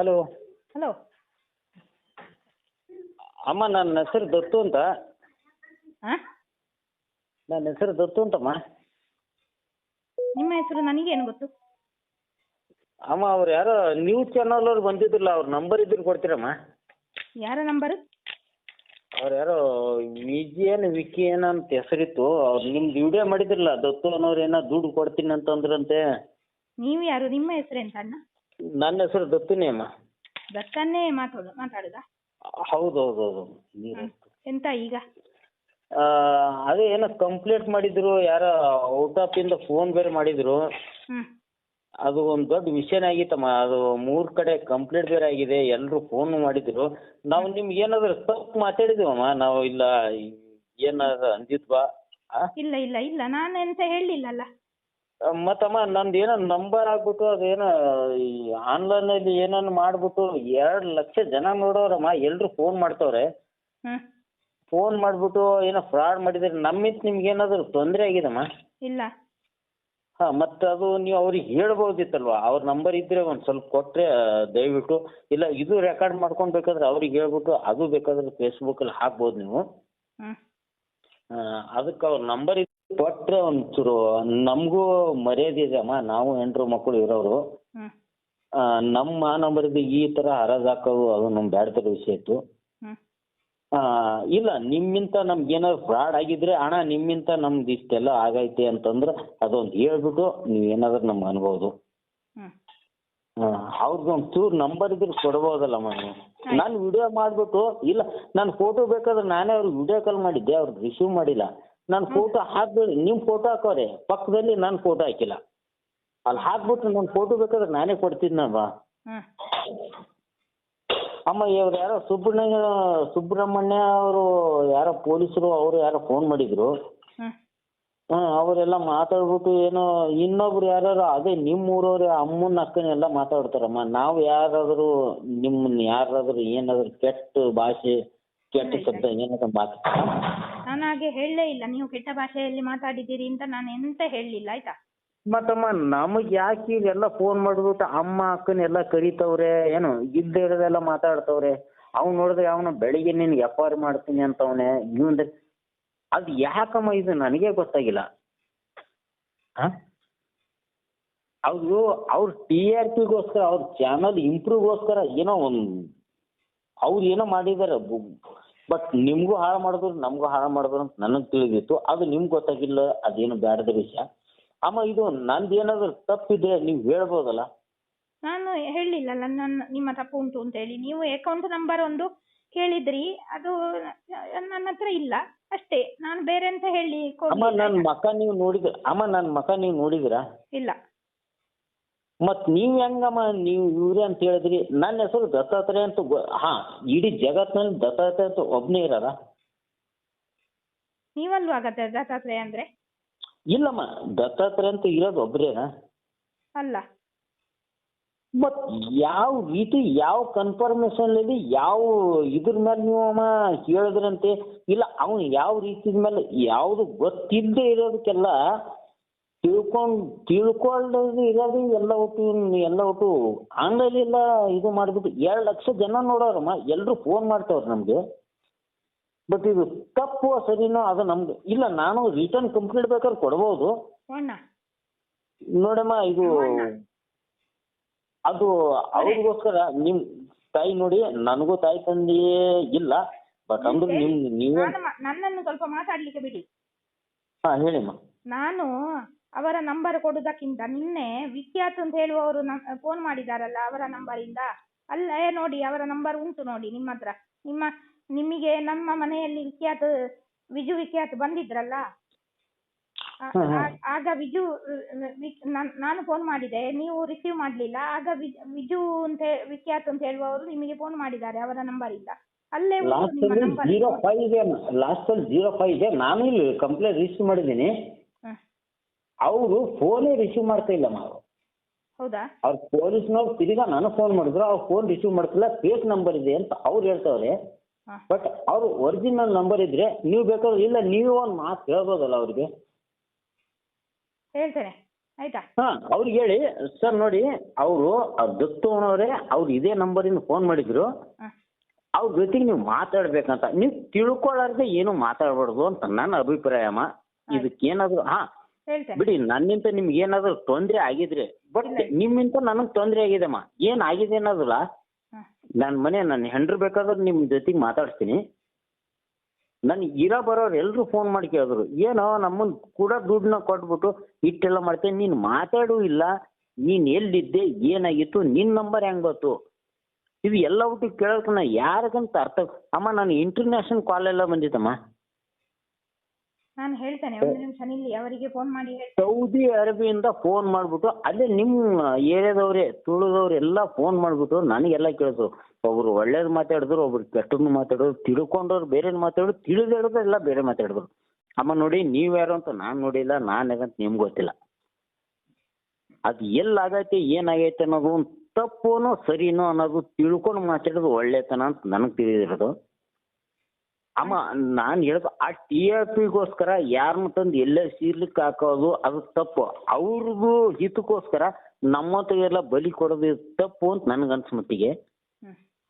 Hello. Hello. ಅಮ್ಮ ನನ್ನ ಹೆಸರು ದತ್ತು ಅಂತ. ಹಾಂ ನನ್ನ ಹೆಸರು ದತ್ತು ಅಂತಮ್ಮ. ನಿಮ್ಮ ಹೆಸರು ನನಗೇನು ಗೊತ್ತು? ಅಮ್ಮ ಅವ್ರು ಯಾರೋ ನ್ಯೂಸ್ ಚಾನಲ್ ಅವ್ರು ಬಂದಿದ್ರಲ್ಲ ಅವ್ರ ನಂಬರ್ ಇದ್ರೆ ಕೊಡ್ತೀರಮ್ಮ. ಯಾರ ನಂಬರ್ ಅವ್ರು ಯಾರೋ ವಿಜಯನ್ ವಿಕಿ ಏನೋ ಅಂತ ಹೆಸರಿತ್ತು. ಅವ್ರು ನಿಮ್ದು ವಿಡಿಯೋ ಮಾಡಿದ್ರಲ್ಲ ದತ್ತು ಅನ್ನೋರು ಏನೋ ದುಡ್ಡು ಕೊಡ್ತೀನಿ ಅಂತಂದ್ರಂತೆ. ನೀವು ಯಾರು? ನಿಮ್ಮ ಹೆಸರು ಎಂತ ಅಣ್ಣ ನನ್ನ ಹೆಸರು ದತ್ತುನೇ ಅಮ್ಮ. ದತ್ತನ್ನೇ ಮಾತಾಡೋದು? ಮಾತಾಡಿದ ಹೌದು ಹೌದು ಹೌದು ಎಂತ ಈಗ? ಆ, ಅದೇ ಏನೋ ಕಂಪ್ಲೇಂಟ್ ಮಾಡಿದ್ರು ಯಾರೋ ಔಟ್ ಆಫ್ ಇಂದ ಫೋನ್ ಬೇರೆ ಮಾಡಿದ್ರು. ಅದು ಒಂದು ದೊಡ್ಡ ವಿಷಯನೇ ಆಗಿತ್ತಮ್ಮ. ಅದು ಮೂರ್ ಕಡೆ ಕಂಪ್ಲೇಂಟ್ ಬೇರೆ ಆಗಿದೆ ಎಲ್ಲರೂ ಫೋನ್ ಮಾಡಿದ್ರು. ನಾವು ನಿಮ್ಗೆ ಏನಾದ್ರು ತಪ್ಪು ಮಾತಾಡಿದೀವಮ್ಮ? ನಾವು ಇಲ್ಲ ಏನಾದ್ರು ಅಂದಿದ್ವಾ? ಆ? ಇಲ್ಲ ಇಲ್ಲ ಇಲ್ಲ. ನಾನು ಎಂತ ಹೇಳಲಿಲ್ಲಲ್ಲ ಮತ್ತಮ್ಮ ನಂದು ಏನೋ ನಂಬರ್ ಆಗ್ಬಿಟ್ಟು ಅದೇನ ಈ ಆನ್ಲೈನಲ್ಲಿ ಏನನ್ನ ಮಾಡ್ಬಿಟ್ಟು ಎರಡು ಲಕ್ಷ ಜನ ನೋಡೋರಮ್ಮ ಎಲ್ಲರೂ ಫೋನ್ ಮಾಡ್ತವ್ರೆ. ಫೋನ್ ಮಾಡ್ಬಿಟ್ಟು ಏನೋ ಫ್ರಾಡ್ ಮಾಡಿದ್ರೆ ನಮ್ಮಿಂದ ನಿಮ್ಗೆ ಏನಾದರೂ ತೊಂದರೆ ಆಗಿದಮ್ಮ ಇಲ್ಲ. ಹಾಂ ಮತ್ತೆ ಅದು ನೀವು ಅವ್ರಿಗೆ ಹೇಳ್ಬೋದಿತ್ತಲ್ವ? ಅವ್ರ ನಂಬರ್ ಇದ್ರೆ ಒಂದ್ ಸ್ವಲ್ಪ ಕೊಟ್ರೆ ದಯವಿಟ್ಟು ಇಲ್ಲ ಇದು ರೆಕಾರ್ಡ್ ಮಾಡ್ಕೊಂಡ್ ಬೇಕಾದ್ರೆ ಅವ್ರಿಗೆ ಹೇಳ್ಬಿಟ್ಟು ಅದು ಬೇಕಾದ್ರೆ ಫೇಸ್ಬುಕ್ಕಲ್ಲಿ ಹಾಕ್ಬೋದು ನೀವು. ಹ್ಞೂ ಅದಕ್ಕೆ ಅವ್ರ ನಂಬರ್ ಕೊಟ್ಟರೆ ಒಂಚೂರು ನಮಗೂ ಮರ್ಯಾದೆ ಇದೆ ಅಮ್ಮ. ನಾವು ಹೆಂಡ್ರು ಮಕ್ಕಳು ಇರೋರು. ಆ, ನಮ್ಮ ಈ ತರ ಹರಾಜ್ ಹಾಕೋದು ಅದು ನಮ್ಗೆ ಬ್ಯಾಡ್ತರ ವಿಷಯ ಇತ್ತು. ಆ, ಇಲ್ಲ ನಿಮ್ಮಿಂತ ನಮ್ಗೆ ಏನಾದ್ರು ಫ್ರಾಡ್ ಆಗಿದ್ರೆ ಅಣ್ಣ ನಿಮ್ಮಿಂತ ನಮ್ದು ಇಷ್ಟೆಲ್ಲ ಆಗೈತೆ ಅಂತಂದ್ರೆ ಅದೊಂದು ಹೇಳ್ಬಿಟ್ಟು ನೀವು ಏನಾದ್ರು ನಮ್ಗೆ ಅನ್ಬೋದು. ಅವ್ರಿಗೆ ಒಂದು ಚೂರು ನಂಬರ್ ಇದ್ರೆ ಕೊಡ್ಬೋದಲ್ಲಮ್ಮ ನೀವು. ನಾನು ವಿಡಿಯೋ ಮಾಡ್ಬಿಟ್ಟು ಇಲ್ಲ ನಾನು ಫೋಟೋ ಬೇಕಾದ್ರೆ ನಾನೇ ಅವ್ರಿಗೆ ವಿಡಿಯೋ ಕಾಲ್ ಮಾಡಿದ್ದೆ ಅವ್ರಿಗೆ ರಿಸೀವ್ ಮಾಡಿಲ್ಲ. ನಾನು ಫೋಟೋ ಹಾಕ್ಬೇಡಿ. ನಿಮ್ಮ ಫೋಟೋ ಹಾಕೋರಿ. ಪಕ್ಕದಲ್ಲಿ ನಾನು ಫೋಟೋ ಹಾಕಿಲ್ಲ. ಅಲ್ಲಿ ಹಾಕ್ಬಿಟ್ಟು ನನ್ನ ಫೋಟೋ ಬೇಕಾದ್ರೆ ನಾನೇ ಕೊಡ್ತಿದ್ನಲ್ವಾ ಹ್ಮ್. ಅಮ್ಮ ಇವ್ರು ಯಾರೋ ಸುಬ್ರಹ್ಮಣ್ಯ ಸುಬ್ರಹ್ಮಣ್ಯ ಅವರು ಯಾರೋ ಪೊಲೀಸರು ಅವರು ಯಾರೋ ಫೋನ್ ಮಾಡಿದ್ರು. ಹ್ಮ್. ಹಾಂ ಅವರೆಲ್ಲ ಮಾತಾಡ್ಬಿಟ್ಟು ಏನೋ ಇನ್ನೊಬ್ರು ಯಾರು ಅದೇ ನಿಮ್ಮ ಊರವ್ರ ಅಮ್ಮನ ಅಕ್ಕನ ಎಲ್ಲ ಮಾತಾಡ್ತಾರಮ್ಮ. ನಾವು ಯಾರಾದರೂ ನಿಮ್ಮನ್ನ ಯಾರಾದರೂ ಏನಾದ್ರು ಕೆಟ್ಟ ಭಾಷೆ ಕೆಟ್ಟ ಶಬ್ದ ಏನಾದ್ರು ಮಾತಾಡ್ತಾರ? ನಾನು ಹಾಗೆ ಹೇಳಲೇ ಇಲ್ಲ. ನೀವು ಕೆಟ್ಟ ಭಾಷೆಯಲ್ಲಿ ಮಾತಾಡಿದ್ದೀರಿ ಅಂತ ನಾನು ಎಂತ ಹೇಳಲಿಲ್ಲ, ಆಯ್ತಾ? ಮತ್ತಮ್ಮ, ನಮಗೆ ಯಾಕೆ ಎಲ್ಲ ಫೋನ್ ಮಾಡ್ಬಿಟ್ಟು ಅಮ್ಮ, ಅಕ್ಕನ ಎಲ್ಲ ಕರಿತವ್ರೆ? ಏನು ಇದ್ದ ಇರೋದೆಲ್ಲ ಮಾತಾಡ್ತವ್ರೆ? ಅವ್ನು ನೋಡಿದ್ರೆ ಅವನು ಬೆಳಿಗ್ಗೆ ನಿನ್ಗೆ ಎಫ್ ಮಾಡ್ತೀನಿ ಅಂತವನೆ. ಇವಂದ್ರೆ ಅದು ಯಾಕಮ್ಮ ಇದು ನನಗೆ ಗೊತ್ತಾಗಿಲ್ಲ. ಅವ್ರು, ಅವ್ರ ಟಿ ಆರ್ ಪಿಗೋಸ್ಕರ ಅವ್ರ ಚಾನಲ್ ಇಂಪ್ರೂವ್ಗೋಸ್ಕರ ಏನೋ ಒಂದು ಅವ್ರು ಏನೋ ಮಾಡಿದ್ದಾರೆ. ಬಟ್ ನಿಮಗೂ ಹಾಳು ಮಾಡಿದ್ರು ನಮಗೂ ಹಾಳು ಮಾಡಿದ್ರು ಅಂತ ನನಗೆ ತಿಳಿದಿತ್ತು. ಅದು ನಿಮ್ಗೆ ಗೊತ್ತಾಗಿಲ್ಲ ಅದೇನು ಬ್ಯಾಡದ ವಿಷಯ. ಅಮ್ಮ ಇದು ನಂದು ಏನಾದರೂ ತಪ್ಪಿದ್ರೆ ನೀವು ಹೇಳ್ಬೋದಲ್ಲ? ನಾನು ಹೇಳಿಲ್ಲಲ್ಲ ನನ್ನ ನಿಮ್ಮ ತಪ್ಪು ಉಂಟು ಅಂತ ಹೇಳಿ. ನೀವು ಅಕೌಂಟ್ ನಂಬರ್ ಒಂದು ಕೇಳಿದ್ರಿ ಅದು ನನ್ನ ಹತ್ರ ಇಲ್ಲ. ಅಷ್ಟೇ ನಾನು ಬೇರೆ ಅಂತ ಹೇಳಿ ಅಮ್ಮ ನನ್ನ ಮಕ ನೀವು ನೋಡಿದ್ರ ಅಮ್ಮ ನನ್ನ ಮಕ ನೀವು ನೋಡಿದ್ರಾ? ಇಲ್ಲ. ಮತ್ತು ನೀವ್ ಹೆಂಗಮ್ಮ ನೀವು ಇವ್ರೆ ಅಂತ ಹೇಳಿದ್ರಿ. ನನ್ನ ಹೆಸರು ದತ್ತಾತ್ರೇಯ ಅಂತ ಹಾ ಇಡೀ ಜಗತ್ನಲ್ಲಿ ದತ್ತಾತ್ರೇಯ ಅಂತ ಒಬ್ನೇ ಇರಲ್ಲ. ನೀವಲ್ವಾ ದತ್ತಾತ್ರೇಯ ಅಂದ್ರೆ? ಇಲ್ಲಮ್ಮ ದತ್ತಾತ್ರೇಯ ಅಂತ ಇರೋದು ಒಬ್ಬರೇನಾ ಅಲ್ಲ. ಮತ್ ಯಾವ ರೀತಿ ಯಾವ ಕನ್ಫರ್ಮೇಷನಲ್ಲಿ ಯಾವ ಇದ್ರ ಮೇಲೆ ನೀವು ಅಮ್ಮ ಹೇಳಿದ್ರಂತೆ? ಇಲ್ಲ ಅವನು ಯಾವ ರೀತಿ ಮೇಲೆ ಯಾವುದು ಗೊತ್ತಿಲ್ಲದೆ ಇರೋದಕ್ಕೆಲ್ಲ ತಿಳ್ಕೊಂಡು ತಿಳ್ಕೊಳ್ಳೋದು ಇರೋದು ಎಲ್ಲ ಒಟ್ಟು ಎಲ್ಲ ಒಟ್ಟು ಆನ್ಲೈನ್ ಎಲ್ಲ ಇದು ಮಾಡಿಬಿಟ್ಟು ಎರಡು ಲಕ್ಷ ಜನ ನೋಡೋರಮ್ಮ ಎಲ್ಲರೂ ಫೋನ್ ಮಾಡ್ತಾವ್ರೆ ನಮಗೆ. ಬಟ್ ಇದು ತಪ್ಪು ಸರಿನೋ ಅದು ನಮ್ಗೆ. ಇಲ್ಲ ನಾನು ರಿಟರ್ನ್ ಕಂಪ್ಲೀಟ್ ಬೇಕಾದ್ರೆ ಕೊಡ್ಬೋದು. ನೋಡಮ್ಮ ಇದು ಅದು ಅವ್ರಿಗೋಸ್ಕರ ನಿಮ್ ತಾಯಿ ನೋಡಿ ನನಗೂ ತಾಯಿ ತಂದೆಯೇ ಇಲ್ಲ. ಬಟ್ ಅಂದ್ರೆ ನಿಮ್ ನೀವೇ ನನ್ನನ್ನು ಸ್ವಲ್ಪ ಮಾತಾಡ್ಲಿಕ್ಕೆ ಬಿಡಿ. ಹಾ ಹೇಳಿಮ್ಮ. ನಾನು ಅವರ ನಂಬರ್ ಕೊಡುವುದಕ್ಕಿಂತ ನಿನ್ನೆ ವಿಖ್ಯಾತ್ ಅಂತ ಹೇಳುವವರು ಫೋನ್ ಮಾಡಿದಾರಲ್ಲ ಅವರ ನಂಬರಿಂದ. ಅಲ್ಲೇ ನೋಡಿ ಅವರ ನಂಬರ್ ಉಂಟು ನೋಡಿ ನಿಮ್ಮ ಹತ್ರ. ನಿಮ್ಮ ನಿಮಗೆ ನಮ್ಮ ಮನೆಯಲ್ಲಿ ವಿಖ್ಯಾತ್ ವಿಜು ವಿಖ್ಯಾತ್ ಬಂದಿದ್ರಲ್ಲ? ಆಗ ವಿಜು ನಾನ್- ಫೋನ್ ಮಾಡಿದೆ ನೀವು ರಿಸೀವ್ ಮಾಡಲಿಲ್ಲ. ಆಗ ವಿಜು ಅಂತ ವಿಖ್ಯಾತ್ ಅಂತ ಹೇಳುವವರು ನಿಮಗೆ ಫೋನ್ ಮಾಡಿದ್ದಾರೆ ಅವರ ನಂಬರಿಂದ. ಅಲ್ಲೇ ಉಂಟು ಲಾಸ್ಟ್ ನಿಮ್ಮ ನಂಬರ್. ಜೀರೋ ಫೈವ್ ಇದೆ ಲಾಸ್ಟ್ ಅಲ್ಲಿ ಜೀರೋ ಫೈವ್ ಇದೆ ನಾನು ಇಲ್ಲಿ ಕಂಪ್ಲೇಂಟ್ ರಿಸೀವ್ ಮಾಡಿದ್ದೀನಿ. ಅವರು ಫೋನೇ ರಿಸೀವ್ ಮಾಡ್ತಾ ಇಲ್ಲ ಅವರು ಹೌದಾ? ಅವ್ರ ಪೊಲೀಸ್ನವ್ರು ತಿರ್ಗಾ ನಾನು ಫೋನ್ ಮಾಡಿದ್ರು ಅವ್ರು ಫೋನ್ ರಿಸೀವ್ ಮಾಡ್ತಿಲ್ಲ ಫೇಕ್ ನಂಬರ್ ಇದೆ ಅಂತ ಅವ್ರು ಹೇಳ್ತಾವ್ರೆ. ಬಟ್ ಅವ್ರು ಒರಿಜಿನಲ್ ನಂಬರ್ ಇದ್ರೆ ನೀವು ಬೇಕಾದ್ರೆ ಇಲ್ಲ ನೀವು ಒಂದು ಮಾತು ಹೇಳ್ಬೋದಲ್ಲ ಅವ್ರಿಗೆ. ಹೇಳ್ತೇನೆ. ಆಯ್ತಾ? ಹಾ ಅವ್ರಿಗೆ ಹೇಳಿ. ಸರ್ ನೋಡಿ ಅವರು ದತ್ತವನವರೇ ಅವ್ರು ಇದೇ ನಂಬರಿಂದ ಫೋನ್ ಮಾಡಿದ್ರು. ಅವ್ರ ಜೊತೆಗೆ ನೀವು ಮಾತಾಡ್ಬೇಕಂತ. ನೀವು ತಿಳ್ಕೊಳ್ಳಾರ್ದೆ ಏನು ಮಾತಾಡ್ಬಾರ್ದು ಅಂತ ನನ್ನ ಅಭಿಪ್ರಾಯ ಅಮ್ಮ ಇದಕ್ಕೇನಾದ್ರು ಹಾ ಹೇಳ್ತೇನೆ. ಬಿಡಿ ನನ್ನಿಂದ ನಿಮ್ಗೆ ಏನಾದ್ರು ತೊಂದ್ರೆ ಆಗಿದ್ರೆ ಬಟ್ ನಿಮ್ಮಿಂದ ನನಗೆ ಆಗಿದೆ ಅಮ್ಮ ಏನ್ ಆಗಿದೆ ಅನ್ನೋದಲ್ಲ? ನನ್ ಮನೆ ನನ್ನ ಹೆಂಡ್ರು ಬೇಕಾದ್ರೆ ನಿಮ್ ಜೊತೆಗೆ ಮಾತಾಡ್ತೀನಿ ನನ್ ಇರೋ ಬರೋರು ಎಲ್ರು ಫೋನ್ ಮಾಡಿ ಕೇಳಿದ್ರು. ಏನೋ ನಮ್ಮನ್ ಕೂಡ ದುಡ್ಡನ್ನ ಕೊಟ್ಬಿಟ್ಟು ಇಟ್ಟೆಲ್ಲ ಮಾಡ್ತೇನೆ. ನೀನ್ ಮಾತಾಡೂ ಇಲ್ಲ. ನೀನ್ ಎಲ್ಲಿದ್ದೆ ಏನಾಗಿತ್ತು ನಿನ್ ನಂಬರ್ ಹೆಂಗ್ ಗೊತ್ತು ಇದು ಎಲ್ಲ ಬಿಟ್ಟು ಕೇಳೋಕೆ ನಾ ಯಾರಿಗಂತ ಅರ್ಥ ಅಮ್ಮ ನಾನು ಇಂಟರ್ನ್ಯಾಷನಲ್ ಕಾಲ್ ಎಲ್ಲ ಬಂದಿತ್ತಮ್ಮ ನಾನು ಹೇಳ್ತೇನೆ ಒಂದು ನಿಮಿಷ ನಿಲ್ಲಿ ಅವರಿಗೆ ಫೋನ್ ಮಾಡಿ ಹೇಳ್ತೇನೆ. ಸೌದಿ ಅರೇಬಿಯಿಂದ ಫೋನ್ ಮಾಡ್ಬಿಟ್ಟು ಅಲ್ಲೇ ನಿಮ್ಮ ಏರಿಯಾದವ್ರೆ ತುಳುದವ್ರು ಎಲ್ಲ ಫೋನ್ ಮಾಡ್ಬಿಟ್ಟು ನನಗೆಲ್ಲ ಕೇಳಿದ್ರು. ಒಬ್ರು ಒಳ್ಳೇದು ಮಾತಾಡಿದ್ರು ಒಬ್ರು ಕೆಟ್ಟದ್ದು ಮಾತಾಡಿದ್ರು ತಿಳ್ಕೊಂಡವ್ರು ಬೇರೆ ಮಾತಾಡಿದ್ರು ತಿಳಿದು ಹೇಳೋದು ಎಲ್ಲ ಬೇರೆ ಮಾತಾಡಿದ್ರು. ಅಮ್ಮ ನೋಡಿ ನೀವ್ ಯಾರು ಅಂತ ನಾನು ನೋಡಿಲ್ಲ ನಾನು ಅಂತ ನಿಮ್ಗೆ ಗೊತ್ತಿಲ್ಲ. ಅದು ಎಲ್ಲಾಗೈತೆ ಏನಾಗೈತೆ ಅನ್ನೋದು ಒಂದು ತಪ್ಪುನೋ ಸರಿನೋ ಅನ್ನೋದು ತಿಳ್ಕೊಂಡು ಮಾತಾಡೋದು ಒಳ್ಳೆತನ ಅಂತ ನನಗೆ ತಿಳಿದಿರೋದು. ಅಮ್ಮ ನಾನು ಹೇಳೋದು ಆ ಟಿ ಆರ್ ಪಿಗೋಸ್ಕರ ಯಾರನ್ನ ತಂದು ಎಲ್ಲೇ ಸೀರ್ಲಿಕ್ಕೆ ಹಾಕೋದು ಅದು ತಪ್ಪು. ಅವ್ರಿಗೂ ಹಿತಕ್ಕೋಸ್ಕರ ನಮ್ಮ ಎಲ್ಲ ಬಲಿ ಕೊಡೋದು ತಪ್ಪು ಅಂತ ನನಗನ್ಸ್ ಮಟ್ಟಿಗೆ.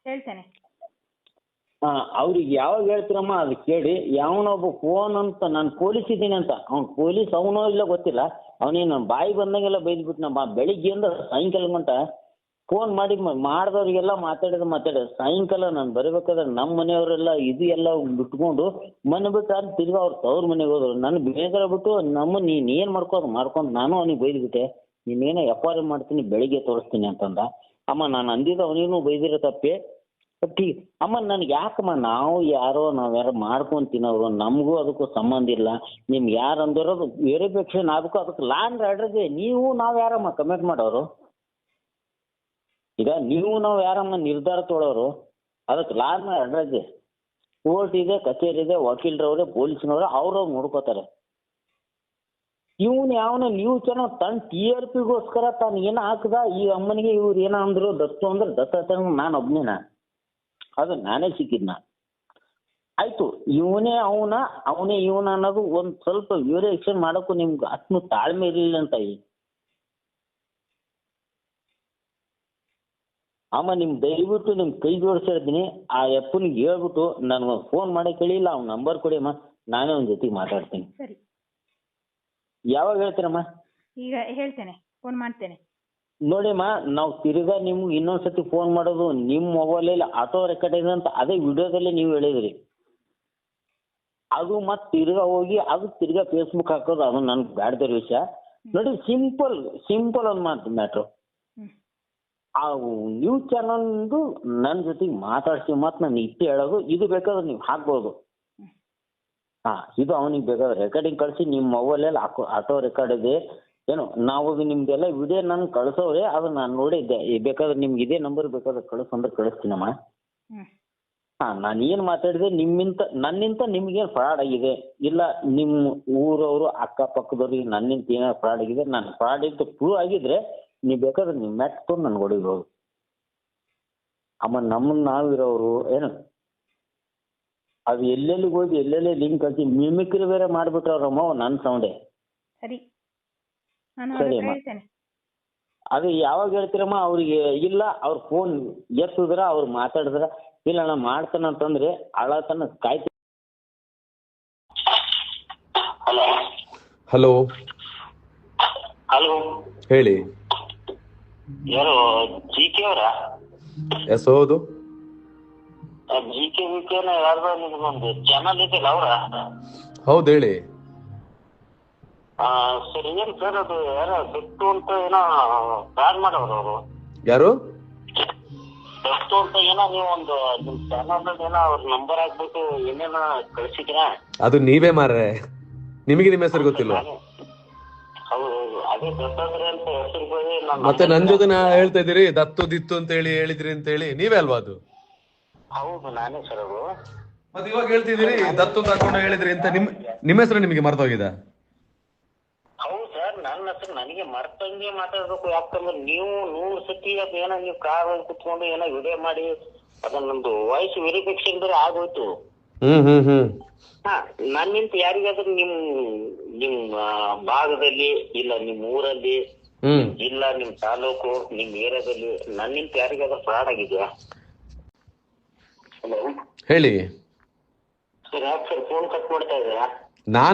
ಹೇಳ್ತೇನೆ. ಅವ್ರಿಗೆ ಯಾವಾಗ ಹೇಳ್ತೀರಮ್ಮ ಅದು ಕೇಳಿ. ಯಾವನೊಬ್ಬ ಫೋನ್ ಅಂತ ನಾನು ಪೊಲೀಸ್ ಇದ್ದೀನಿ ಅಂತ. ಅವ್ನು ಪೊಲೀಸ್ ಅವನೋ ಇಲ್ಲ ಗೊತ್ತಿಲ್ಲ. ಅವನೇನು ಬಾಯಿ ಬಂದಂಗೆಲ್ಲ ಬೈದ್ಬಿಟ್ಟು ನಮ್ಮ ಬೆಳಿಗ್ಗೆಯಿಂದ ಸಾಯಂಕಾಲ ಗಂಟ ಫೋನ್ ಮಾಡಿ ಮಾಡ್ದವ್ರಿಗೆಲ್ಲ ಮಾತಾಡಿದ ಮಾತಾಡಿದ ಸಾಯಂಕಾಲ ನಾನು ಬರಬೇಕಾದ್ರೆ ನಮ್ಮ ಮನೆಯವರೆಲ್ಲ ಇದು ಎಲ್ಲ ಬಿಟ್ಕೊಂಡು ಮನೆ ಬಿಟ್ಟು ಅಲ್ಲಿ ತಿರ್ಗಾ ಅವ್ರ ತವ್ರ ಮನೆಗೆ ಹೋದ್ರು. ನನ್ನ ಬೇಜಾರ ಬಿಟ್ಟು ನಮ್ಮ ನೀನು ಏನು ಮಾಡ್ಕೋದು ಮಾಡ್ಕೊಂಡು ನಾನು ಅವನಿಗೆ ಬೈದ್ಬಿಟ್ಟೆ. ನೀನೇನೋ ಆರ್ ಮಾಡ್ತೀನಿ, ಬೆಳಿಗ್ಗೆ ತೋರಿಸ್ತೀನಿ ಅಂತಂದ. ಅಮ್ಮ ನಾನು ಅಂದಿದ್ದು ಅವನೇನು ಬೈದಿರೋ ತಪ್ಪೆ. ಅಮ್ಮ ನನಗೆ ಯಾಕಮ್ಮ ನಾವು ಯಾರೋ ನಾವು ಯಾರೋ ತಿನ್ನೋರು, ನಮಗೂ ಅದಕ್ಕೂ ಸಂಬಂಧ ಇಲ್ಲ. ನಿಮ್ಗೆ ಯಾರು ಅಂದಿರೋದು ವೆರಿಫಿಕೇಶನ್ ಅದಕ್ಕೂ ಅದಕ್ಕೆ ಲ್ಯಾಂಡ್ ಆರ್ಡ್ರಿಗೆ ನೀವು ನಾವು ಯಾರಮ್ಮ ಕಮೆಂಟ್ ಮಾಡೋರು? ಈಗ ನೀವು ನಾವು ಯಾರಮ್ಮ ನಿರ್ಧಾರ ತೊಳೋರು ಅದಕ್ಕೆ ಲಾರ್ನ ಅಡ್ರೆಸ್ ಕೋರ್ಟ್ ಇದೆ ಕಚೇರಿ ಇದೆ ವಕೀಲರವ್ರೆ, ಪೊಲೀಸ್ನವ್ರೆ ಅವ್ರವ್ರು ನೋಡ್ಕೋತಾರೆ. ಇವನು ಯಾವನ ನೀವು ಚೆನ್ನಾಗಿ ತನ್ನ ಟಿ ಆರ್ ಪಿಗೋಸ್ಕರ ತಾನು ಏನು ಹಾಕ್ದ, ಈ ಅಮ್ಮನಿಗೆ ಇವ್ರು ಏನೋ ಅಂದ್ರು ದತ್ತು ಅಂದ್ರೆ ದತ್ತ ನಾನು ಒಬ್ಬನೇನ ಅದು ನಾನೇ ಸಿಕ್ಕಿದ್ನ. ಆಯ್ತು, ಇವನೇ ಅವನ, ಅವನೇ ಇವನ ಅನ್ನೋದು ಒಂದು ಸ್ವಲ್ಪ ವಿವರೇಷನ್ ಮಾಡೋಕ್ಕೂ ನಿಮ್ಗೆ ಅಷ್ಟು ತಾಳ್ಮೆ ಇರಲಿಲ್ಲ ಅಂತ ಅಮ್ಮ ನಿಮ್ ದಯವಿಟ್ಟು ನಿಮ್ ಕೈ ಜೋಡಿಸ್ತಾ ಇದ್ದೀನಿ. ಆ ಅಪ್ಪನಿಗೆ ಹೇಳ್ಬಿಟ್ಟು ನಾನು ಫೋನ್ ಮಾಡಿ ಕೇಳಿಲ್ಲ ಅವ್ನ ನಂಬರ್ ಕೊಡಿ ಅಮ್ಮ. ನಾನೇ ಅವ್ನ ಜೊತೆಗೆ ಮಾತಾಡ್ತೀನಿ. ಸರಿ. ಯಾವಾಗ ಹೇಳ್ತೀರಮ್ಮ? ಈಗ ಹೇಳ್ತೇನೆ ಫೋನ್ ಮಾಡ್ತೇನೆ. ನೋಡಿಮ್ಮ ನಾವು ತಿರ್ಗಾ ನಿಮ್ಗೆ ಇನ್ನೊಂದ್ಸತಿ ಫೋನ್ ಮಾಡೋದು ನಿಮ್ಮ ಮೊಬೈಲಲ್ಲಿ ಆಟೋ ರೆಕಾರ್ಡ್ ಇದೆ ಅಂತ ಅದೇ ವಿಡಿಯೋದಲ್ಲಿ ನೀವು ಹೇಳಿದ್ರಿ. ಅದು ಮತ್ತೆ ತಿರ್ಗಾ ಹೋಗಿ ಅದು ತಿರ್ಗಾ ಫೇಸ್ಬುಕ್ ಹಾಕೋದು ಅದು ನನ್ಗೆ ಬ್ಯಾಡ್ದಿರೋ ವಿಷಯ. ನೋಡಿ ಸಿಂಪಲ್ ಸಿಂಪಲ್ ಒಂದು ಮಾತು ಮ್ಯಾಟ್ರು ಆ ನ್ಯೂಸ್ ಚಾನಲ್ದು ನನ್ನ ಜೊತೆಗೆ ಮಾತಾಡ್ಸಿ ಮತ್ ನಾನು ಇಟ್ಟು ಹೇಳೋದು ಇದು ಬೇಕಾದ್ರೆ ನೀವು ಹಾಕ್ಬೋದು. ಹಾ ಇದು ಅವನಿಗೆ ಬೇಕಾದ್ರೆ ರೆಕಾರ್ಡಿಂಗ್ ಕಳಿಸಿ ನಿಮ್ಮ ಮೊಬೈಲಲ್ಲಿ ಹಾಕೋ ಆಟೋ ರೆಕಾರ್ಡ್ ಇದೆ. ಏನು ನಾವು ನಿಮ್ದೆಲ್ಲ ವಿಡಿಯೋ ನಾನು ಕಳಿಸೋರೆ ಅದು ನಾನು ನೋಡಿದ್ದೆ. ಬೇಕಾದ್ರೆ ನಿಮ್ಗೆ ಇದೇ ನಂಬರ್ ಬೇಕಾದ್ರೆ ಕಳಿಸು ಅಂದ್ರೆ ಕಳಿಸ್ತೀನಮ್ಮ ಹಾ ನಾನು ಏನು ಮಾತಾಡಿದೆ ನಿಮ್ಮಿಂತ ನನ್ನಿಂತ ನಿಮ್ಗೇನು ಫ್ರಾಡ್ ಆಗಿದೆ. ಇಲ್ಲ ನಿಮ್ಮ ಊರವರು ಅಕ್ಕಪಕ್ಕದವ್ರಿಗೆ ನನ್ನಿಂತ ಏನೋ ಫ್ರಾಡ್ ಆಗಿದೆ. ನಾನು ಫ್ರಾಡ್ ಇದ್ದು ಪ್ರೂವ್ ಆಗಿದ್ರೆ ನೀವು ಬೇಕಾದ್ರೆ ನೀವು ಮ್ಯಾಟ್ ತೊಗೊಂಡು ನನ್ಗೆ ಹೊಡಿಬೋದು ಅಮ್ಮ ನಮ್ಮನ್ನ ನಾವಿರೋರು ಏನು? ಅದು ಎಲ್ಲೆಲ್ಲಿಗೆ ಹೋಗಿ ಎಲ್ಲೆಲ್ಲಿ ಲಿಂಕ್ ಹಾಕಿ ಮಿಮಿಕ್ರಿ ಬೇರೆ ಮಾಡ್ಬಿಟ್ರಮ್ಮ ನನ್ನ ಸೌಂಡೇ ಸರಿ. ನಾನು ಸರಿ ಅವ್ರ ಹತ್ರ ಅಮ್ಮ. ಹೇಳ್ತೇನೆ. ಅದು ಯಾವಾಗ ಹೇಳ್ತೀರಮ್ಮ ಅವ್ರಿಗೆ ಇಲ್ಲ ಅವ್ರ ಫೋನ್ ಎತ್ತಿದ್ರ ಅವ್ರು ಮಾತಾಡಿದ್ರ ಇಲ್ಲ ನಾ ಮಾಡ್ತಾನೆ ಅಂತಂದ್ರೆ ಅಳತನ ಕಾಯ್ತ ಹಲೋ ಹಲೋ ಹಲೋ ಹೇಳಿ. ಯಾರು ಜಿ ಕೆ ಅವರ? ಎಸ್ ಹೌದು. ಜಿ ಕೆ ವಿ ಕೆ ಯಾರ್ದೋ ನಿಮ್ಗೊಂದು ಚಾನಲ್ ಇದೆಯಲ್ಲ ಅವರ? ಹೌದು ಹೇಳಿ. ಸರ್ ಏನ್ ಸರ್ ಅದು ಯಾರೋ ದತ್ತು ಅಂತ ಏನೋ ಪ್ಲಾನ್ ಮಾಡೋರು ಅವರು. ಯಾರು? ದತ್ತು ಅಂತ ಏನೋ ನೀವು ಒಂದು ನಿಮ್ ಚಾನಲ್ ಏನೋ ಅವ್ರ ನಂಬರ್ ಹಾಕ್ಬಿಟ್ಟು ಏನೇನೋ ಕಳಿಸಿದ್ರಾ? ಅದು ನೀವೇ ಮಾರ್ರೆ. ನಿಮಗೆ ನಿಮ್ಮ ಹೆಸರು ಗೊತ್ತಿಲ್ವಾ? ಮತ್ತೆ ನನ್ ಜೊತೆ ನಾ ಹೇಳ್ತಾ ಇದೀರಿ ದತ್ತು ದಿತ್ತು ಅಂತ ಹೇಳಿ ಹೇಳಿದ್ರಿ ಅಂತ ಹೇಳಿ ನೀವೇ ಅಲ್ವಾ ಅದು? ಹೌದು ನಾನೇ ಸರ್ ಅದು. ಮತ್ತೆ ಇವಾಗ ಹೇಳ್ತಿದ್ದೀರಿ ದತ್ತು ತಕೊಂಡು ಹೇಳಿದ್ರಿ ಅಂತ ನಿಮ್ ನಿಮ್ಮ ಹೆಸರು ನಿಮಗೆ ಮರ್ತೋಗಿದ? ಹೌದು ಸರ್ ನನ್ನ ಹೆಸರು ನನಗೆ ಮರ್ತಂಗೆ ಮಾತಾಡ್ಬೇಕು ಯಾಕಂದ್ರೆ ನೀವು ನೂರು ಸತಿ ಅದೇನೋ ನೀವು ಕಾರ್ ಕುತ್ಕೊಂಡು ಏನೋ ವಿಡಿಯೋ ಮಾಡಿ ಅದನ್ನ ನಮ್ದು ವಾಯ್ಸ್ ವೆರಿಫಿಕೇಶನ್ ಬೇರೆ ಆಗೋಯ್ತು. ಹ್ಮ್ ಹ್ಮ್ ಹ್ಮ್. ಹಾ ನನ್ನಿಂತ ಯಾರಿಗಾದ್ರೂ ನಿಮ್ ನಿಮ್ ಭಾಗದಲ್ಲಿ ಇಲ್ಲ ನಿಮ್ ಊರಲ್ಲಿ ಹ್ಮ್. ಇಲ್ಲ ನಿಮ್ ತಾಲೂಕು ನಿಮ್ ಏರಿಯಾದಲ್ಲಿ ನನ್ನಿಂತ ಯಾರಿಗಾದ್ರೂ ಫ್ರಾಡ್ ಆಗಿದ್ಯಾ? ಹಲೋ ಹೇಳಿ. ಸರ್ ಯಾಕೆ ಸರ್ ಫೋನ್ ಕಟ್ ಮಾಡ್ತಾ ಇದ್ದೀರಾ?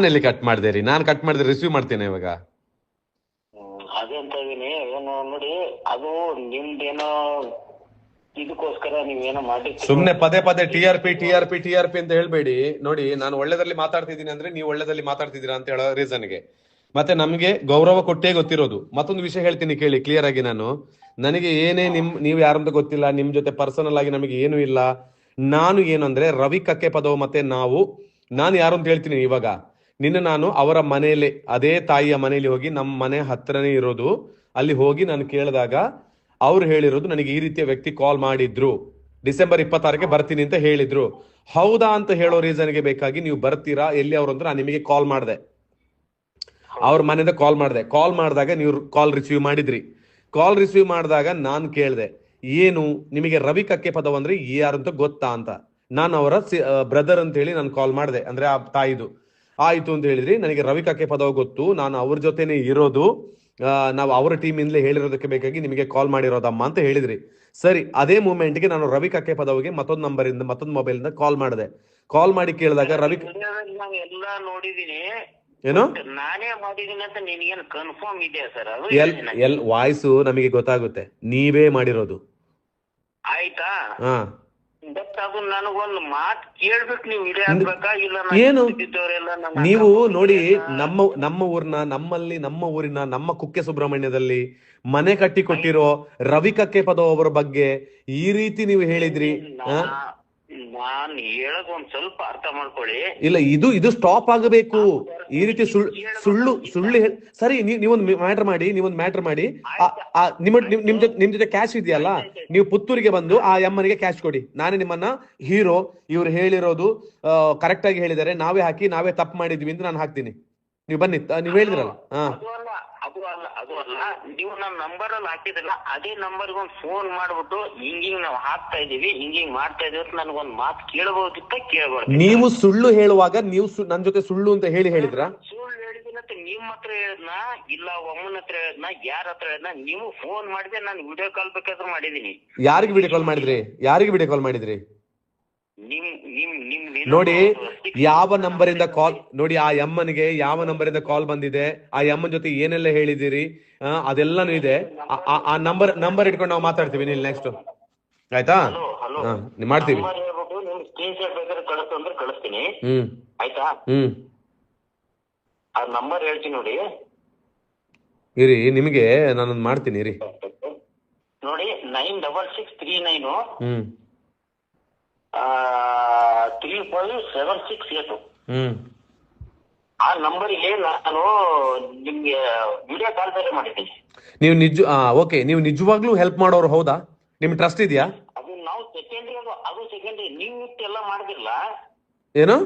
ಎಲ್ಲಿ ಕಟ್ ಮಾಡಿದೆ ರೀ? ನಾನು ಕಟ್ ಮಾಡಿದ್ರೆ ರಿಸೀವ್ ಮಾಡ್ತೇನೆ ಇವಾಗ. ಹ್ಮ್, ಅದೇ ಅಂತ ಇದೀನಿ ಏನು ನೋಡಿ ಅದು ನಿಮ್ದೇನೋ ಇದಕ್ಕೋಸ್ಕರ ನೀವೇನೋ ಮಾಡಿ ಸುಮ್ನೆ ಪದೇ ಪದೇ T R P T R P T R P ಅಂತ ಹೇಳ್ಬೇಡಿ. ನೋಡಿ, ನಾನು ಒಳ್ಳೆದಲ್ಲಿ ಮಾತಾಡ್ತಿದ್ದೀನಿ ಅಂದ್ರೆ ನೀವು ಒಳ್ಳೆದಲ್ಲಿ ಮಾತಾಡ್ತಿದ್ದೀರಾ ಅಂತ ಹೇಳೋ ರೀಸನ್ಗೆ. ಮತ್ತೆ ನಮ್ಗೆ ಗೌರವ ಕೊಟ್ಟೇ ಗೊತ್ತಿರೋದು. ಮತ್ತೊಂದು ವಿಷಯ ಹೇಳ್ತೀನಿ ಕೇಳಿ ಕ್ಲಿಯರ್ ಆಗಿ ನಾನು. ನನಗೆ ಏನೇ ನಿಮ್, ನೀವು ಯಾರಂತ ಗೊತ್ತಿಲ್ಲ, ನಿಮ್ ಜೊತೆ ಪರ್ಸನಲ್ ಆಗಿ ನಮಗೆ ಏನು ಇಲ್ಲ. ನಾನು ಏನಂದ್ರೆ ರವಿ ಕಕ್ಕೆ ಪದವು ಮತ್ತೆ ನಾವು. ನಾನು ಯಾರು ಅಂತ ಹೇಳ್ತೀನಿ ಇವಾಗ. ನಿನ್ನ ನಾನು ಅವರ ಮನೆಯಲ್ಲಿ, ಅದೇ ತಾಯಿಯ ಮನೆಯಲ್ಲಿ ಹೋಗಿ ನಮ್ಮ ಮನೆ ಹತ್ರನೇ ಇರೋದು. ಅಲ್ಲಿ ಹೋಗಿ ನಾನು ಕೇಳಿದಾಗ ಅವ್ರು ಹೇಳಿರೋದು ನನಗೆ ಈ ರೀತಿಯ ವ್ಯಕ್ತಿ ಕಾಲ್ ಮಾಡಿದ್ರು. ಡಿಸೆಂಬರ್ ಇಪ್ಪತ್ತಾರಕ್ಕೆ ಬರ್ತೀನಿ ಅಂತ ಹೇಳಿದ್ರು. ಹೌದಾ ಅಂತ ಹೇಳೋ ರೀಸನ್ಗೆ ಬೇಕಾಗಿ ನೀವು ಬರ್ತೀರಾ? ಎಲ್ಲಿ ಅವ್ರು ಅಂದ್ರೆ ನಾನು ನಿಮಗೆ ಕಾಲ್ ಮಾಡಿದೆ. ಅವ್ರ ಮನೆಯಿಂದ ಕಾಲ್ ಮಾಡಿದೆ. ಕಾಲ್ ಮಾಡಿದಾಗ ನೀವು ಕಾಲ್ ರಿಸೀವ್ ಮಾಡಿದ್ರಿ. ಕಾಲ್ ರಿಸೀವ್ ಮಾಡಿದಾಗ ನಾನು ಕೇಳಿದೆ, ಏನು ನಿಮಗೆ ರವಿ ಕಕ್ಕೆ ಪದ ಅಂದ್ರೆ ಯಾರು ಅಂತ ಗೊತ್ತಾ ಅಂತ. ನಾನು ಅವರ ಬ್ರದರ್ ಅಂತ ಹೇಳಿ ನಾನು ಕಾಲ್ ಮಾಡಿದೆ, ಅಂದ್ರೆ ಆ ತಾಯಿದು. ಆಯ್ತು ಅಂತ ಹೇಳಿದ್ರಿ, ನನಗೆ ರವಿ ಕಕ್ಕೆ ಪದವ ಗೊತ್ತು, ನಾನು ಅವ್ರ ಜೊತೆನೆ ಇರೋದು. ನಾವು ಅವರ ಟೀಮಿಂದಲೇ ಹೇಳಿರೋದಕ್ಕೆ ಬೇಕಾಗಿ ನಿಮಗೆ ಕಾಲ್ ಮಾಡಿರೋದಮ್ಮ ಅಂತ ಹೇಳಿದ್ರಿ. ಸರಿ ಅದೇ ಮೂಮೆಂಟ್ಗೆ ನಾನು ರವಿ ಕಕ್ಕೆ ಪದವಿಗೆ ಮತ್ತೊಂದು ನಂಬರಿಂದ ಮತ್ತೊಂದು ಮೊಬೈಲ್ ಇಂದ ಕಾಲ್ ಮಾಡಿದೆ. ಕಾಲ್ ಮಾಡಿ ಕೇಳಿದಾಗ ರವಿ ಎಲ್ಲಾ ನೋಡಿದೀನಿ. ಏನು? ನಾನೇ ಮಾಡಿದೀನಿ ಅಂತ ನಿನಗೇನು ಕನ್ಫರ್ಮ್ ಇದೆಯಾ ಸರ್? ಅದು ಎಲ್ ಎಲ್ ವಾಯ್ಸು ನಮಗೆ ಗೊತ್ತಾಗುತ್ತೆ. ನೀವೇ ಮಾಡಿರೋದು. ಆಯ್ತಾ? ಹಾ. ಬಟ್ ಅದು ನನಗೊಂದು ಮಾತ್ ಕೇಳ್ಬಿಟ್ಟು ನೀವು ವಿಡಿಯೋ ಹಾಕ್ಬೇಕಾ ಇಲ್ಲ ನಾನು ಏನು? ನನ್ನ ನೀವು ನೋಡಿ ನಮ್ಮ ನಮ್ಮ ಊರ್ನ ನಮ್ಮಲ್ಲಿ ನಮ್ಮ ಊರಿನ ನಮ್ಮ ಕುಕ್ಕೆ ಸುಬ್ರಹ್ಮಣ್ಯದಲ್ಲಿ ಮನೆ ಕಟ್ಟಿ ಕೊಟ್ಟಿರೋ ರವಿ ಕಕ್ಕೆ ಪದೋ ಅವರ ಬಗ್ಗೆ ಈ ರೀತಿ ನೀವು ಹೇಳಿದ್ರಿ ಆ? ನಾನ್ ಹೇಳಕ್ ಒಂದ್ ಸ್ವಲ್ಪ ಅರ್ಥ ಮಾಡ್ಕೊಳ್ಳಿ ಇಲ್ಲ ಇದು ಇದು ಸ್ಟಾಪ್ ಆಗಬೇಕು ಈ ರೀತಿ ಸುಳ್ಳು ಸುಳ್ಳು ಸುಳ್ಳು ಸರಿ ನೀವ್ ನೀವೊಂದು ಮ್ಯಾಟರ್ ಮಾಡಿ ನೀವೊಂದು ಮ್ಯಾಟರ್ ಮಾಡಿ. ನಿಮ್ಮ ನಿಮ್ ಜೊತೆ ನಿಮ್ ಜೊತೆ ಕ್ಯಾಶ್ ಇದೆಯಲ್ಲ ನೀವು ಪುತ್ತೂರಿಗೆ ಬಂದು ಆ ಅಮ್ಮನಿಗೆ ಕ್ಯಾಶ್ ಕೊಡಿ. ನಾನೇ ನಿಮ್ಮನ್ನ ಹೀರೋ ಇವ್ರು ಹೇಳಿರೋದು ಕರೆಕ್ಟ್ ಆಗಿ ಹೇಳಿದರೆ ನಾವೇ ಹಾಕಿ ನಾವೇ ತಪ್ಪು ಮಾಡಿದ್ವಿ ಅಂತ ನಾನು ಹಾಕ್ತೀನಿ. ನೀವು ಬನ್ನಿ ನೀವು ಹೇಳಿದ್ರಲ್ಲ ಹಾ. ಅದು ಅಲ್ಲ ನೀವು ನನ್ನ ನಂಬರ್ ಅಲ್ಲಿ ಹಾಕಿದ್ರಲ್ಲ ಅದೇ ನಂಬರ್ ಒಂದ್ ಫೋನ್ ಮಾಡ್ಬಿಟ್ಟು ಹಿಂಗಿಂಗ್ ನಾವು ಹಾಕ್ತಾ ಇದೀವಿ ಹಿಂಗಿಂಗ್ ಮಾಡ್ತಾ ಇದೀವಿ ಅಂತ ನನಗೊಂದ್ ಮಾತು ಕೇಳಬಹುದಿತ್ತ ಕೇಳಬಹುದು ನೀವು ಸುಳ್ಳು ಹೇಳುವಾಗ ನೀವು ಸು- ನನ್ ಜೊತೆ ಸುಳ್ಳು ಅಂತ ಹೇಳಿ ಹೇಳಿದ್ರ? ಸುಳ್ಳು ಹೇಳಿದಿನ ನಿಮ್ ಹತ್ರ ಹೇಳದ್ನ? ಇಲ್ಲ ಒಮ್ಮನ ಹತ್ರ ಹೇಳದ್ನ? ಯಾರ ಹತ್ರ ಹೇಳದ್ನ? ನೀವು ಫೋನ್ ಮಾಡಿದ್ರೆ ನಾನು ವಿಡಿಯೋ ಕಾಲ್ ಬೇಕಾದ್ರೂ ಮಾಡಿದೀನಿ ಯಾರಿಗ್ ವಿಡಿಯೋ ಕಾಲ್ ಮಾಡಿದ್ರಿ? ಯಾರಿಗ್ ವಿಡಿಯೋ ಕಾಲ್ ಮಾಡಿದ್ರಿ? ನಿಮ್ ನಿಮ್ ನಿಮ್ ನೋಡಿ ಯಾವ ನಂಬರ್ ಇಂದ ಕಾಲ್ ನೋಡಿ ಆ ಅಮ್ಮನಿಗೆ ಯಾವ ನಂಬರ್ ಇಂದ ಕಾಲ್ ಬಂದಿದೆ? ಆ ಅಮ್ಮನ ಜೊತೆ ಏನೆಲ್ಲ ಹೇಳಿದಿರಿ ಅದೆಲ್ಲಾನು ಇದೆ. ಆ- ನಂಬರ್ ನಂಬರ್ ಇಟ್ಕೊಂಡು ನಾವು ಮಾತಾಡ್ತೀವಿ ನೀವು ನೆಕ್ಸ್ಟ್ ಆಯ್ತಾ? ಮಾಡ್ತೀವಿ. ಹ್ಮ್. ಆಯ್ತಾ? ಹ್ಮ್. ಆ ನಂಬರ್ ಹೇಳ್ತೀನಿ ನೋಡಿ. ಇರಿ ನಿಮಗೆ ನಾನೊಂದು ಮಾಡ್ತೀನಿ ಇರಿ. ನೋಡಿ nine double six three nine ಹ್ಮ್. Three five seven six eight ಹ್ಮ್. ಆ ನಂಬರ್ಗೆ ನಾನು ನಿಮ್ಗೆ ವಿಡಿಯೋ ಕಾಲ್ ಬೇರೆ ಮಾಡಿದ್ದೀನಿ. ನೀವು ನಿಜ ಓಕೆ ನೀವು ನಿಜವಾಗ್ಲೂ ಹೆಲ್ಪ್ ಮಾಡೋರು ಹೌದಾ? ನಿಮ್ ಟ್ರಸ್ಟ್ ಇದೆಯಾ? ಅದು ನಾವು ಸೆಕೆಂಡ್ರಿ ಅದು ಅದು ಸೆಕೆಂಡ್ರಿ ನೀವು ಇಟ್ಟೆಲ್ಲ ಮಾಡಿದಿರಲ್ಲ? ಏನು?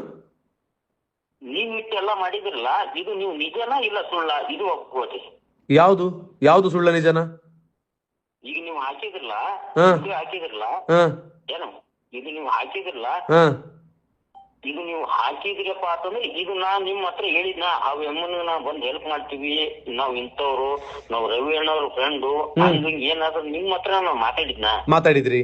ನೀವು ಇಟ್ಟೆಲ್ಲ ಮಾಡಿದಿಲ್ಲ ಇದು ನೀವು ನಿಜನಾ ಇಲ್ಲ ಸುಳ್ಳ? ಇದು ಒಪ್ಕೋತಿ. ಯಾವುದು? ಯಾವುದು ಸುಳ್ಳ ನಿಜನಾ? ಈಗ ನೀವು ಹಾಕಿದ್ರಲ್ಲ ಹಾಕಿದಿರಲ್ಲ ಏನು? ಇದು ನೀವು ಹಾಕಿದ್ರಲ್ಲ? ಇದು ನೀವು ಹಾಕಿದ್ರಪ್ಪ ಅಂತಂದ್ರೆ ಇದು ನಾ ನಿಮ್ ಹತ್ರ ಹೇಳಿದ್ನ. ಅವ್ ಎಮ್ಮನ ನಾ ಬಂದ್ ಹೆಲ್ಪ್ ಮಾಡ್ತೀವಿ. ನಾವ್ ಇಂಥವ್ರು ನಾವ್ ರವಿ ಅಣ್ಣವ್ರ ಫ್ರೆಂಡು ಏನಾದ್ರು ನಿಮ್ ಹತ್ರ ನಾವ್ ಮಾತಾಡಿದ್ನ? ಮಾತಾಡಿದ್ರಿ.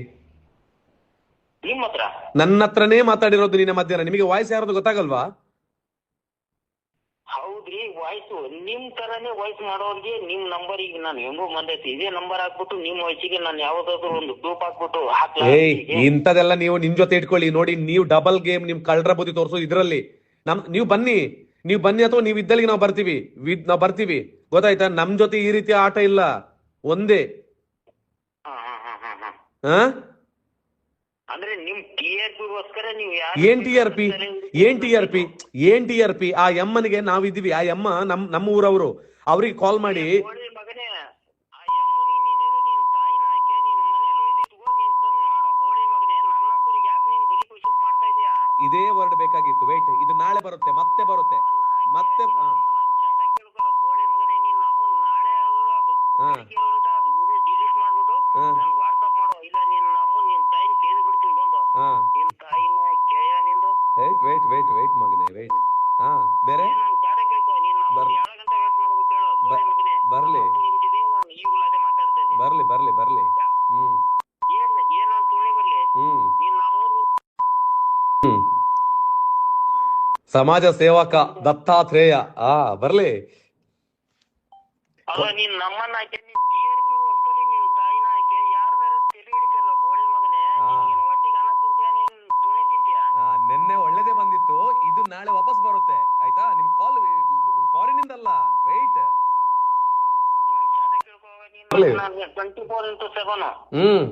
ನಿಮ್ ಹತ್ರ? ನನ್ನ ಹತ್ರನೇ ಮಾತಾಡಿರೋದು ನಿನ್ನ ಮಧ್ಯಾಹ್ನ. ನಿಮಗೆ ವಾಯ್ಸ್ ಯಾರದು ಗೊತ್ತಾಗಲ್ವಾ? ಹೌದ್ರಿ ವಾಯ್ಸ್ ನಿಮ್ ತರಾನೇ ವಾಯ್ಸ್ ಮಾಡೋರ್ಗೆ ನಿಮ್ ನಂಬರ್ ಈಗ ನಾನು ಹೆಂಗೋ ಬಂದೈತಿ. ಇದೇ ನಂಬರ್ ಹಾಕ್ಬಿಟ್ಟು ನಿಮ್ ವಯಸ್ಸಿಗೆ ನಾನು ಯಾವ್ದಾದ್ರು ಒಂದು ಗ್ರೂಪ್ ಹಾಕ್ಬಿಟ್ಟು ಹಾಕ್ಲಾ ಏಯ್ ಇಂಥದೆಲ್ಲ ನೀವು ನಿಮ್ ಜೊತೆ ಇಟ್ಕೊಳ್ಳಿ. ನೋಡಿ ನೀವು ಡಬಲ್ ಗೇಮ್ ನಿಮ್ ಕಳ್ರ ಬುದ್ಧಿ ತೋರಿಸೋದು ಇದ್ರಲ್ಲಿ. ನಮ್ ನೀವು ಬನ್ನಿ. ನೀವು ಬನ್ನಿ ಅಥವಾ ನೀವು ಇದ್ದಲ್ಲಿ ನಾವು ಬರ್ತೀವಿ. ವಿ- ನಾವು ಬರ್ತೀವಿ. ಗೊತ್ತಾಯ್ತಾ? ನಮ್ ಜೊತೆ ಈ ರೀತಿ ಆಟ ಇಲ್ಲ. ಒಂದೇ. ಹಾ, ಹಾ, ಹಾ, ಹಾ, ಹಾ. ಹಾ? ಅಂದ್ರೆ ನಿಮ್ ಟಿ ಆರ್ ಪಿಗೋಸ್ಕರ ನೀವು ಏನ್ ಟಿ ಆರ್ ಪಿ? ಏನ್ ಟಿ ಆರ್ ಪಿ? ಏನ್ ಟಿ ಆರ್ ಪಿ? ಆ ಎಮ್ಮನಿಗೆ ನಾವಿದೀವಿ ಆ ಎಮ್ಮ ನಮ್ ನಮ್ಮ ಊರವರು. ಅವ್ರಿಗೆ ಕಾಲ್ ಮಾಡಿ. ಇದೇ ವರ್ಡ್ ಬೇಕಾಗಿತ್ತು. ವೇಟ್ ಇದು ನಾಳೆ ಬರುತ್ತೆ ಮತ್ತೆ ಬರುತ್ತೆ. ಮತ್ತೆ. ಡಿಲೀಟ್ ಮಾಡ್ಬಿಟ್ಟು ಹಾ. ನಿನ್ ತಾಯಿನ ಕೇಯ ನಿಂದು ಏಯ್ ವೆಯ್ಟ್ ವೆಯ್ಟ್ ವೆಯ್ಟ್ ಮಗನೇ ವೇಟ್ ಹಾ ಬೇರೆ ಏನ್ ನನ್ ಚಾರ ಕೇಳ್ತೀಯ? ನೀನ್ ನಮ್ಮ ಬರ್- ಎರಡು ಗಂಟೆ wait ಮಾಡ್ಬೇಕು ಹೇಳು. ಬೋಳಿ ಮಗನೇ. ಬರ್ಲಿ. ಅಪ್ಪನ್ ನಾನು ಈಗಲೂ ಅದೇ ಮಾತಾಡ್ತಾ ಇದ್ದೀನಿ. ಬರ್ಲಿ ಬರ್ಲಿ ಬರ್ಲಿ ಹ್ಮ್ ಏನ್ ಏನ್ ನಾನ್ ತುಳಿ ಬರ್ಲಿ ಹ್ಮ್ ನೀನ್ ನಮ್ಮನ್ನ ಹ್ಮ್ ಸಮಾಜ ಸೇವಕ ದತ್ತಾತ್ರೇಯ ಆ ಬರ್ಲಿ ಅಲ್ಲ ನೀನ್ ನಮ್ಮನ್ನ ಹಾಕಿ ನೀನ್ ಟಿಆರ್ಪಿಗೋಸ್ಕರ ನಿನ್ ತಾಯಿನ ಹಾಕಿ ಯಾರ್ದಾರ ತಲೆ ಹಿಡಿತಿಲ್ಲ ಬೋಳಿ ಮಗನೇ ಹಾ. ನೀನ್ ಒಟ್ಟಿಗೆ ಅನ್ನ ತಿಂತೀಯ ನೀನ್ ತುಣಿ ತಿಂತೀಯ ಆ, ನಿನ್ನೆ ಒಳ್ಳೇದೇ ಇದು ನಾಳೆ ವಾಪಸ್ ಬರುತ್ತೆ. ಆಯ್ತಾ? ನಿಮ್ ಕಾಲ್ ಫಾರಿನ್ ವೆಯ್ಟ್ ಕೇಳ್ಕೊ ಬರ್ಲಿ. ನೀನ್ ಟ್ವೆಂಟಿ ಫೋರ್ ಇಂಟು ಸೆವೆನ್ ಹ್ಮ್.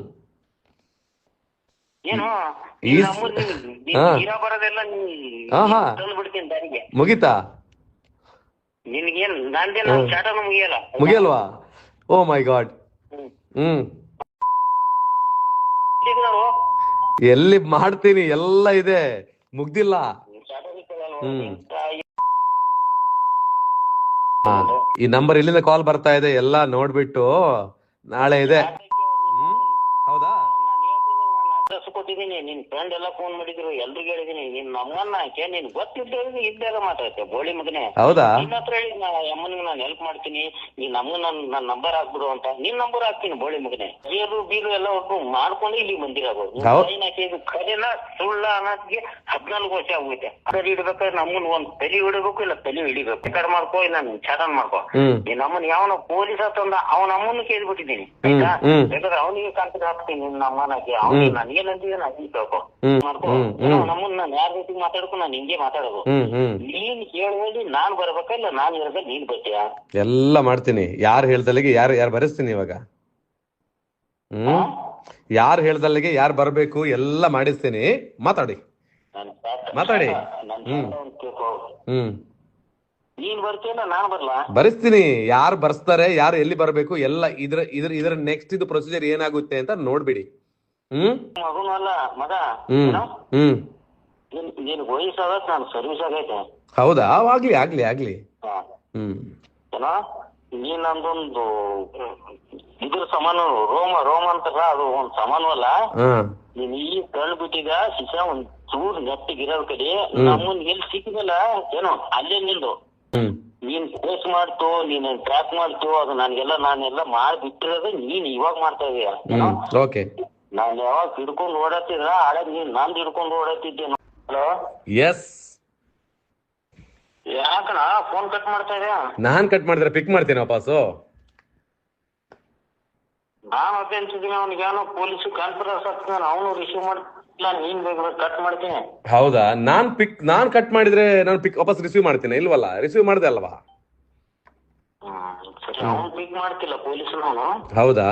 ಮುಗಿತಾ? ಮುಗಿಯಲ್ವಾ? Oh my God. ಹ್ಮ್. ಎಲ್ಲಿ ಮಾಡ್ತೀನಿ? ಎಲ್ಲ ಇದೆ. ಮುಗ್ದಿಲ್ಲ. ಈ ನಂಬರ್ ಇಲ್ಲಿಂದ ಕಾಲ್ ಬರ್ತಾ ಇದೆ ಎಲ್ಲ ನೋಡ್ಬಿಟ್ಟು ನಾಳೆ ಇದೆ ಹ್ಮ್ ಹೌದಾ ನಾನ್ ಹೇಳ್ತೀನಿ ನಾನು ಅಡ್ರೆಸ್ ಕೊಟ್ಟಿದ್ದೀನಿ ನಿನ್ ಫ್ರೆಂಡ್ ಎಲ್ಲ ಫೋನ್ ಮಾಡಿದ್ರು ಎಲ್ರಿಗೂ ಹೇಳಿದೀನಿ ನಿನ್ ನಮ್ಮನ್ನ ಹಾಕಿ ನೀನ್ ಗೊತ್ತಿದ್ದ ಇದ್ದಾಗ ಮಾತಾಡ್ತೆ ಬೋಳಿ ಮಗನೇ. ಹೌದಾ? ನಿನ್ನ ಹತ್ರ ಹೇಳಿ ನಾ ಅಮ್ಮನಿಗೆ ನಾನು ಹೆಲ್ಪ್ ಮಾಡ್ತೀನಿ ನೀನ್ ನಮ್ಗೆ ನನ್ ನನ್ನ ನಂಬರ್ ಹಾಕ್ಬಿಡು ಅಂತ. ನಿನ್ ನಂಬರ್ ಹಾಕ್ತೀನಿ ಬೋಳಿ ಮಗನೇ. ಬೀರು ಬೀರು ಎಲ್ಲ ಒಟ್ಟು ಮಾಡ್ಕೊಂಡು ಇಲ್ಲಿ ಬಂದಿರೋದು ನಿನ್ ಹಾಕಿದ್ದು ಖರೇನ ಸುಳ್ಳ ಅನ್ನೋದಕ್ಕೆ ಹದಿನಾಲ್ಕು ವರ್ಷ ಆಗೋಯ್ತೆ. ತಲೆ ಇಡ್ಬೇಕಾದ್ರೆ ನಮ್ಮನ್ ಒಂದ್ ತಲೆ ಹಿಡಬೇಕು ಇಲ್ಲ ತಲೆ ಹಿಡಿಬೇಕು. ಬೇಕಾದ್ರೆ ಮಾಡ್ಕೋ ಇಲ್ಲ ನೀನ್ ಚಾಟನ್ ಮಾಡ್ಕೋ. ನೀನ್ ನಮ್ಮನ್ ಯಾವನ ಪೊಲೀಸ್ ತಂದ ಅವನ ಅಮ್ಮನ ಕೇಳ್ಬಿಟ್ಟಿದ್ದೀನಿ. ಆಯ್ತಾ. ಬೇಕಾದ್ರೆ ಅವನಿಗೆ ಕಾಂಟ್ಯಾಕ್ಟ್ ಹಾಕ್ತೀನಿ ನಿನ್ನ ಅಮ್ಮನಾಗಿ ಅವನಿಗೆ ಹ್ಮ್. ನನಗೇನಂತಿದೆ ನಾನು ಕೇಳ್ಕೊ ಹ್ಮ್, ಮಾಡ್ಕೊ. ನಮ್ಮನ್ನ ನಾನು ಯಾರ ಜೊತೆ ಮಾತಾಡ್ಕೊ ನಾನು ಹಿಂಗೆ ಮಾತಾಡೋದು. ನೀನ್ ಕೇಳುವಲ್ಲಿ ನಾನ್ ಬರ್ಬೇಕಾ ಇಲ್ಲ ನಾನ್ ಹೇಳ್ದೆ ನೀನ್ ಬರ್ತೀಯಾ? ಎಲ್ಲ ಮಾಡ್ತೀನಿ. ಯಾರು ಹೇಳ್ದಲ್ಲಿಗೆ ಯಾರು ಯಾರು ಬರೆಸ್ತೀನಿ ಇವಾಗ? ಹ್ಮ್? ಯಾರು ಹೇಳ್ದಲ್ಲಿಗೆ ಯಾರು ಬರ್ಬೇಕು ಎಲ್ಲ ಮಾಡಿಸ್ತೀನಿ. ಮಾತಾಡಿ. ಮಾತಾಡಿ. ಹ್ಮ್. ಕೇಳ್ಕೊ. ಹ್ಮ್. ನೀನ್ ಬರ್ತೀಯಲ್ಲ ನಾನ್ ಬರ್ಲಾ? ಬರೆಸ್ತೀನಿ. ಯಾರು ಬರ್ಸ್ತಾರೆ ಯಾರು ಎಲ್ಲಿ ಬರಬೇಕು ಎಲ್ಲ ಇದ್ರ ಇದ್ರ ಇದ್ರ ನೆಕ್ಸ್ಟ್ ಇದು ಪ್ರೊಸೀಜರ್ ಏನಾಗುತ್ತೆ ಅಂತ ನೋಡ್ಬಿಡಿ. ಹ್ಮ್? ಮಗುನು ಅಲ್ಲ ಮಗ. ಹ್ಮ್? ಹ್ಮ್. ನಿನ್ ಸರ್ವಿಸ್ ಆಗೈತೆ. ಹೌದಾ? ಆಗ್ಲಿ ಆಗ್ಲಿ ಆಗ್ಲಿ. ಹ್ಮ್. ಏನೋ ನೀನ್ ನಂದೊಂದು ಇದ್ರ ಸಮಾನ ರೋಮ ರೋಮ ಅಂತಾರ ಅದು ಒಂದ್ ಸಮಾನವಲ್ಲ ನೀನ್ ಈ ಕಳ್ ಬಿಟ್ಟಿದ ಶಿಶ ಒಂದ್ ಚೂರ್ ನೆಟ್ಟಿಗಿರೋದ್ ಕಡೆ. ನಮ್ಮನ್ ಎಲ್ಲಿ ಸಿಕ್ಕಿದಲ್ಲ ಏನೋ ಅಲ್ಲೇ ನಿಂದು. ನೀನ್ ಕೇಸ್ ಮಾಡ್ತು ನೀನ್ ಟ್ರ್ಯಾಕ್ ಮಾಡ್ತು ಅದು ನನ್ಗೆಲ್ಲ ನಾನೆಲ್ಲ ಮಾಡ್ಬಿಟ್ಟಿರೋದು ನೀನ್ ಇವಾಗ ಮಾಡ್ತಾ ಇದೀಯ ನಾನ್ ಯಾವಾಗ ಹಿಡ್ಕೊಂಡು ಓಡಾಡ್ತಿದ್ರ ಆಡ ನೀನ್ ನಂದ್ ಹಿಡ್ಕೊಂಡು ಓಡಾಡ್ತಿದ್ದೇನು ಹಲೋ ಎಸ್ ಯಾಕಣ ಫೋನ್ ಕಟ್ ಮಾಡ್ತಾ ಇದ್ಯಾ? ನಾನ್ ಕಟ್ ಮಾಡಿದ್ರೆ ಪಿಕ್ ಮಾಡ್ತೀನಿ ವಾಪಸ್ಸು. ನಾನು ಅದೇ ಅಂತಿದ್ದೀನಿ ಅವ್ನಿಗೆ ಏನೋ ಪೊಲೀಸ್ ಕಾನ್ಫರೆನ್ಸ್ ಆಗ್ತಾನೆ ಅವನು ರಿಸೀವ್ ಮಾಡ್ತಿಲ್ಲ ನೀನ್ ಬೇಗ ಕಟ್ ಮಾಡ್ತೀನಿ. ಹೌದಾ? ನಾನ್ ಪಿಕ್ ನಾನ್ ಕಟ್ ಮಾಡಿದ್ರೆ ನಾನು ಪಿಕ್ ವಾಪಸ್ ರಿಸೀವ್ ಮಾಡ್ತೀನಿ ಇಲ್ವಲ್ಲ? ರಿಸೀವ್ ಮಾಡ್ದೆ ಅಲ್ವಾ? ಹ್ಮ್ ಸರಿ ಅವ್ನ್ ಪಿಕ್ ಮಾಡ್ತಿಲ್ಲ ಪೊಲೀಸ್ನವನು ಹೌದಾ?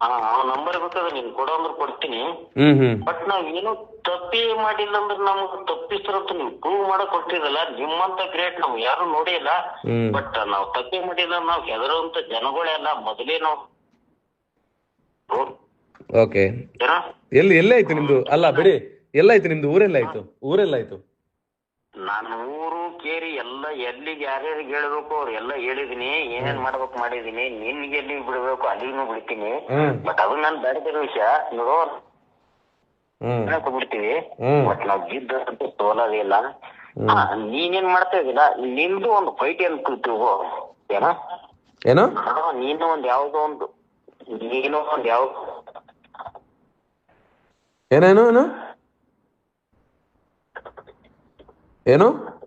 ಅವ್ನ ನಂಬರ್ ಬೇಕಾದ್ರೆ ನೀನ್ ಕೊಡೋ ಅಂದ್ರೆ ಕೊಡ್ತೀನಿ. ಹ್ಮ್ ಹ್ಮ್. ಬಟ್ ನಾವ್ ಏನು ತಪ್ಪಿ ಮಾಡಿಲ್ಲ ಅಂದ್ರೆ ನಮ್ಗ್ ತಪ್ಪಿಸ್ತಾರಂತ ನೀವು ಪ್ರೂವ್ ಮಾಡಕ್ ಕೊಟ್ಟಿರಲ್ಲ. ನಿಮ್ಮಂತ ಗ್ರೇಟ್ ನಾವ್ ಯಾರು ನೋಡಿಲ್ಲ. ಹ್ಮ್. ಬಟ್ ನಾವ್ ತಪ್ಪಿ ಮಾಡಿಲ್ಲ ನಾವ್ ಹೆದರುವಂತ ಜನಗಳೆಲ್ಲ ಮೊದಲೇ ನಾವ್ ಓಕೆ ಎಲ್ಲ ಎಲ್ಲಿ ಎಲ್ಲೇ ಆಯ್ತು ನಿಮ್ದು? ಅಲ್ಲ ಬಿಡಿ. ಎಲ್ಲಾಯ್ತು ನಿಮ್ದು? ಊರೆಲ್ಲ ಆಯ್ತು? ಊರೆಲ್ಲ ಆಯ್ತು? ನಾನು ಊರು ಕೇರಿ ಎಲ್ಲ ಎಲ್ಲಿಗೆ ಯಾರ್ಯಾರಿಗೆ ಹೇಳ್ಬೇಕು ಎಲ್ಲ ಹೇಳಿದೀನಿ ಏನೇನ್ ಮಾಡ್ಬೇಕು ಮಾಡಿದೀನಿ ನಿನ್ಗೆ ಎಲ್ಲಿ ಬಿಡ್ಬೇಕು ಅಲ್ಲಿನೂ ಬಿಡ್ತೀನಿ. ಹ್ಮ್. ಬಟ್ ಅದು ನಾನು ಬೇಡದಿರೋ ವಿಷಯ ನೋಡೋ. ಹ್ಮ್. ಬಿಡ್ತೀವಿ ಹ್ಮ್. ಬಟ್ ನಾವ್ ಗೆದ್ದಂತೂ ಸೋಲೋದಿಲ್ಲ ಹಾ, ನೀನೇನ್ ಮಾಡ್ತಾ ಇದೀನ ನಿಂದು ಒಂದು ಫೈಟ್ ಏನ್ ಕೂತಿವು ಏನೋ? ಏನು? ನೀನು ಒಂದ್ ಯಾವ್ದೋ ಒಂದು ನೀನು ಒಂದ್ ಯಾವ ಏನೇನು ಏನು? Eu não?